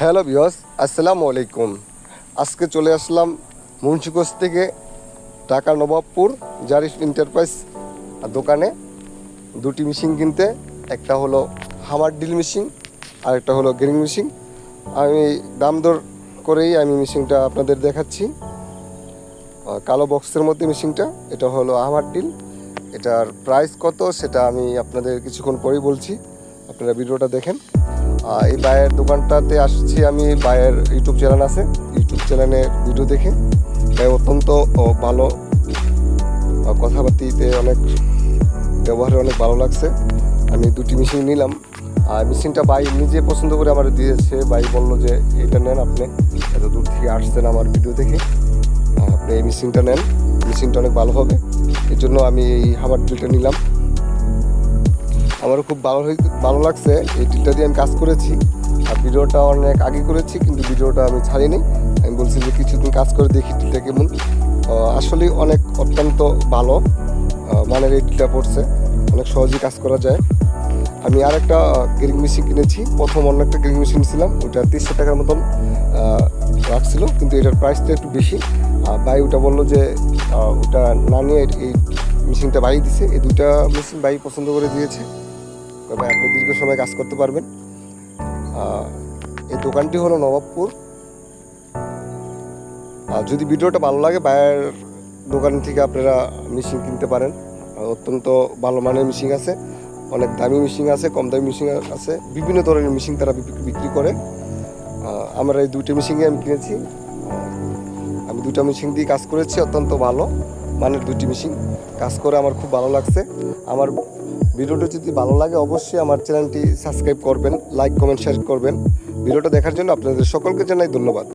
Hello বিয়স আসসালামু আলাইকুম। আজকে চলে আসলাম মুন্সিগঞ্জ থেকে ঢাকা নবাবপুর জারিফ এন্টারপ্রাইজ দোকানে। দুটি মেশিন কিনতে, একটা হলো হামার ডিল মেশিন, আর একটা হলো গ্রিং মেশিন। আমি দাম দর করেই আমি মেশিনটা আপনাদের দেখাচ্ছি। কালো বক্সের মধ্যে মেশিনটা, এটা হলো হামার ডিল। এটার প্রাইস কত সেটা আমি আপনাদের কিছুক্ষণ পরেই বলছি। আপনারা ভিডিওটা দেখেন। এই বায়ের দোকানটাতে আসছি আমি বায়ের ইউটিউব চ্যানেল আছে। ইউটিউব চ্যানেলে ভিডিও দেখে। ভাই অত্যন্ত ভালো কথাবার্তিতে অনেক, ব্যবহারে অনেক ভালো লাগছে। আমি দুটি মেশিন নিলাম। আর মেশিনটা ভাই নিজে পছন্দ করে আমার দিয়েছে। ভাই বলল যে, এটা নেন আপনি। এত দূর থেকে আসছেন আমার ভিডিও দেখে। আপনি এই মেশিনটা নেন। মেশিনটা অনেক ভালো হবে। এই জন্য আমি এই হামার ডিলটা নিলাম। আমারও খুব ভালো ভালো লাগছে। এই ডিলটা দিয়ে আমি কাজ করেছি। আর ভিডিওটা অনেক আগে করেছি, কিন্তু ভিডিওটা আমি ছাড়িনি। আমি বলছি যে কিছুদিন কাজ করে দেখি ডিলটা কেমন। আসলে অনেক অত্যন্ত ভালো মানের এই ডিলটা পড়ছে। অনেক সহজেই কাজ করা যায়। আমি আর একটা গ্রিং মেশিন কিনেছি। প্রথম অন্য একটা গ্রিং মেশিন ছিলাম ওটা তিনশো টাকার মতন রাখছিল কিন্তু এটার প্রাইসটা একটু বেশি। ভাই ওটা বলল যে ওটা না নিয়ে এই মেশিনটা বাই দিছে। এই দুইটা মেশিন ভাই পছন্দ করে দিয়েছে। তবে আপনি দীর্ঘ সময় কাজ করতে পারবেন। এই দোকানটি হলো নবাবপুর। আর যদি ভিডিওটা ভালো লাগে বাইরের দোকান থেকে আপনারা মেশিন কিনতে পারেন। অত্যন্ত ভালো মানের মেশিন আছে, অনেক দামি মেশিন আছে, কম দামি মেশিন আছে, বিভিন্ন ধরনের মেশিন তারা বিক্রি- করে। আমরা এই দুইটা মেশিনই আমি কিনেছি। আমি দুইটা মেশিন দিয়ে কাজ করেছি, অত্যন্ত ভালো। মানের দুটি মেশিন কাজ করে আমার খুব ভালো লাগছে। আমার ভিডিওটা যদি ভালো লাগে অবশ্যই আমার চ্যানেলটি সাবস্ক্রাইব করবেন, লাইক, কমেন্ট শেয়ার করবেন। ভিডিওটা দেখার জন্য আপনাদের সকলকে জানাই ধন্যবাদ।